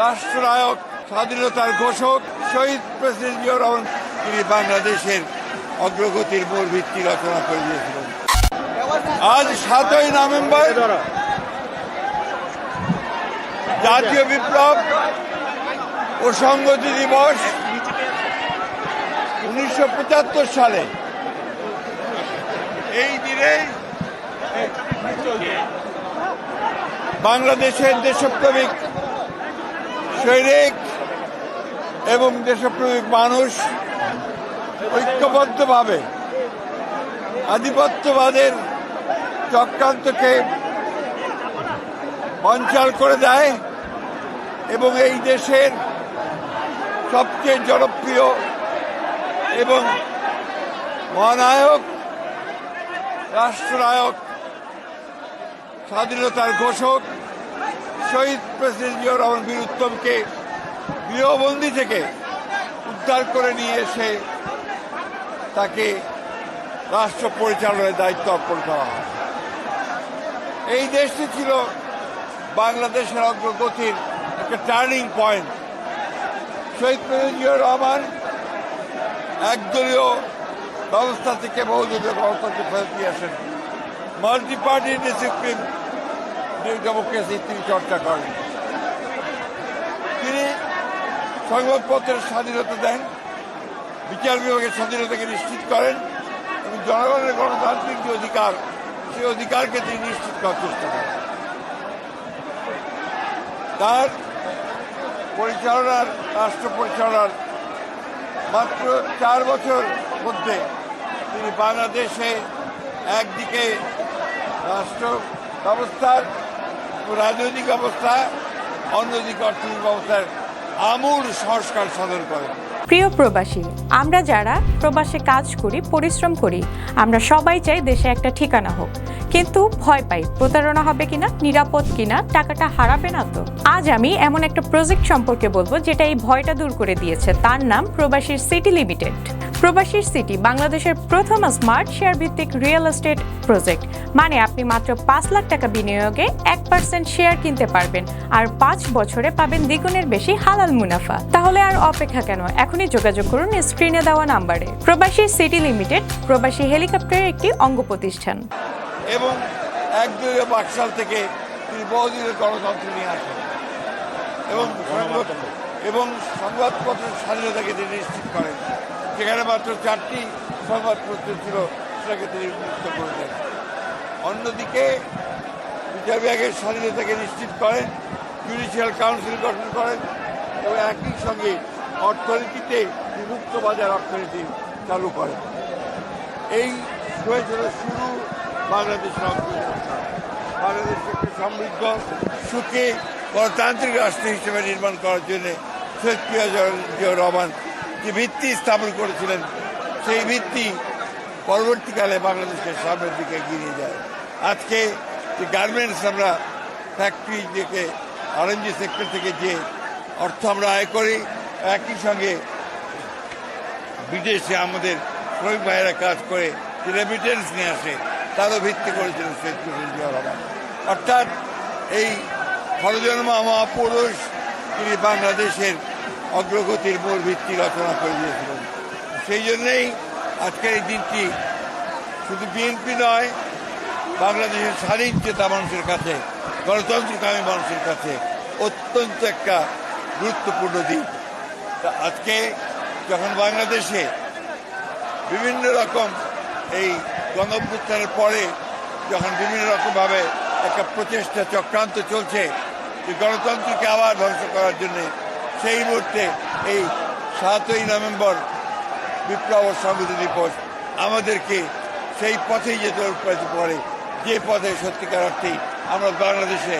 রাষ্ট্রনায়ক, স্বাধীনতার ঘোষক, শহীদ প্রেসিডেন্ট জিয়াউর রহমান, তিনি বাংলাদেশের অগ্রগতির মূল ভিত্তি রচনা করে দিয়েছিলেন। আজ সাতই নভেম্বর, জাতীয় বিপ্লব ও সংগতি দিবস উনিশশো পঁচাত্তর সালে। এই দিনে বাংলাদেশের দেশপ্রেমিক সৈনিক এবং দেশপ্রেমিক মানুষ ঐক্যবদ্ধভাবে আধিপত্যবাদের চক্রান্তকে বঞ্চাল করে দেয় এবং এই দেশের সবচেয়ে জনপ্রিয় এবং মহানায়ক, রাষ্ট্রনায়ক, স্বাধীনতার ঘোষক শহীদ প্রেসিডেন্ট জিয়াউর রহমান বীর উত্তমকে গৃহবন্দী থেকে উদ্ধার করে নিয়ে এসে তাকে রাষ্ট্র পরিচালনার দায়িত্ব অর্পণ করা হয়। এই দেশটি ছিল বাংলাদেশের অগ্রগতির একটা টার্নিং পয়েন্ট। শহীদ প্রেসিডেন্ট জিয়াউর রহমান একদলীয় ব্যবস্থা থেকে বহুদলীয় গণতন্ত্রে ফেরত দিয়ে আসেন। মাল্টি পার্টি ডিসিপ্লিন ডেমোক্রেসি, তিনি চর্চা করেন। তিনি সংবাদপত্রের স্বাধীনতা দেন, বিচার বিভাগের স্বাধীনতাকে নিশ্চিত করেন এবং জনগণের গণতান্ত্রিক যে অধিকার, সেই অধিকারকে তিনি নিশ্চিত করার চেষ্টা করেন। তার পরিচালনার, রাষ্ট্র পরিচালনার মাত্র চার বছর মধ্যে তিনি বাংলাদেশে একদিকে রাষ্ট্র ব্যবস্থার রাজনৈতিক ব্যবস্থা অন্যদিকে অর্থনৈতিক ব্যবস্থার আমূল সংস্কার সাধন করেন প্রিয় প্রবাসী, আমরা যারা প্রবাসে কাজ করি, পরিশ্রম করি, আমরা সবাই চাই দেশে একটা ঠিকানা হোক। কিন্তু ভয় পাই, প্রতারণা হবে কিনা, নিরাপদ কিনা, টাকাটা হারাবে না তো? আজ আমি এমন একটা প্রজেক্ট সম্পর্কে বলব, যেটা এই ভয়টা দূর করে দিয়েছে। তার নাম প্রবাসীর সিটি লিমিটেড প্রবাসীর সিটি বাংলাদেশের প্রথম স্মার্ট শেয়ার ভিত্তিক রিয়েল এস্টেট প্রজেক্ট। মানে আপনি মাত্র পাঁচ লাখ টাকা বিনিয়োগে এক পার্সেন্ট শেয়ার কিনতে পারবেন আর পাঁচ বছরে পাবেন দ্বিগুণের বেশি হালাল মুনাফা। তাহলে আর অপেক্ষা কেন? এখনই যোগাযোগ করুন স্ক্রিনে দেওয়া নাম্বারে। প্রবাসী সিটি লিমিটেড, প্রবাসী হেলিকপ্টারের একটি অঙ্গ প্রতিষ্ঠান। এবং একদলীয় বাকশাল থেকে তিনি বহুদিনের গণতন্ত্র নিয়ে আসেন। এবং এবং সংবাদপত্রের স্বাধীনতাকে তিনি নিশ্চিত করেন। যেখানে মাত্র চারটি সংবাদপত্র ছিল, সেটাকে তিনি মুক্ত করে দেন অন্যদিকে বিচার বিভাগের স্বাধীনতাকে নিশ্চিত করেন জুডিশিয়াল কাউন্সিল গঠন করেন, এবং একই সঙ্গে অর্থনীতিতে বিমুক্ত বাজার অর্থনীতি চালু করেন। এই হয়েছিল শুরু বাংলাদেশের বাংলাদেশ একটি সমৃদ্ধ, সুখী গণতান্ত্রিক রাষ্ট্র হিসেবে নির্মাণ করার জন্য জিয়াউর রহমান যে ভিত্তি স্থাপন করেছিলেন, সেই ভিত্তি পরবর্তীকালে বাংলাদেশকে সামনের দিকে এগিয়ে যায়। আজকে যে গার্মেন্টস আমরা ফ্যাক্টরি থেকে আরএনজি সেক্টর থেকে যে অর্থ আমরা আয় করি, একই সঙ্গে বিদেশে আমাদের শ্রমিক ভাইয়েরা কাজ করে রেমিটেন্স নিয়ে আসে, তারও ভিত্তি করেছিলেন শেখ অর্থাৎ এই খরজন্মা মহাপুরুষ, তিনি বাংলাদেশের অগ্রগতির মূল ভিত্তি রচনা করে দিয়েছিলেন। সেই জন্যেই আজকের এই দিনটি শুধু বিএনপি নয়, বাংলাদেশের স্বাধীন চেতা মানুষের কাছে গণতন্ত্রকামী মানুষের কাছে অত্যন্ত একটা গুরুত্বপূর্ণ দিন আজকে যখন বাংলাদেশে বিভিন্ন রকম এই গণঅভ্যুত্থানের পরে যখন বিভিন্ন রকমভাবে একটা প্রচেষ্টা চক্রান্ত চলছে, যে গণতন্ত্রকে আবার ধ্বংস করার জন্য সেই মুহূর্তে এই সাতই নভেম্বর বিপ্লব সংহতি দিবস আমাদেরকে সেই পথেই যেতে অনুপ্রাণিত করে। যে পথে সত্যিকার অর্থেই আমরা বাংলাদেশে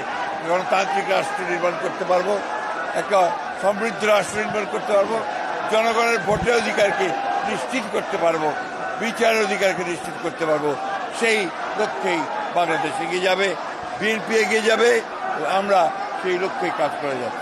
গণতান্ত্রিক রাষ্ট্র নির্মাণ করতে পারব, একটা সমৃদ্ধ রাষ্ট্র নির্মাণ করতে পারব, জনগণের ভোটের অধিকারকে নিশ্চিত করতে পারব বিচার অধিকারকে নিশ্চিত করতে পারব, সেই লক্ষ্যেই বাংলাদেশ এগিয়ে যাবে, বিএনপি এগিয়ে যাবে, আমরা সেই লক্ষ্যেই কাজ করে যাচ্ছি।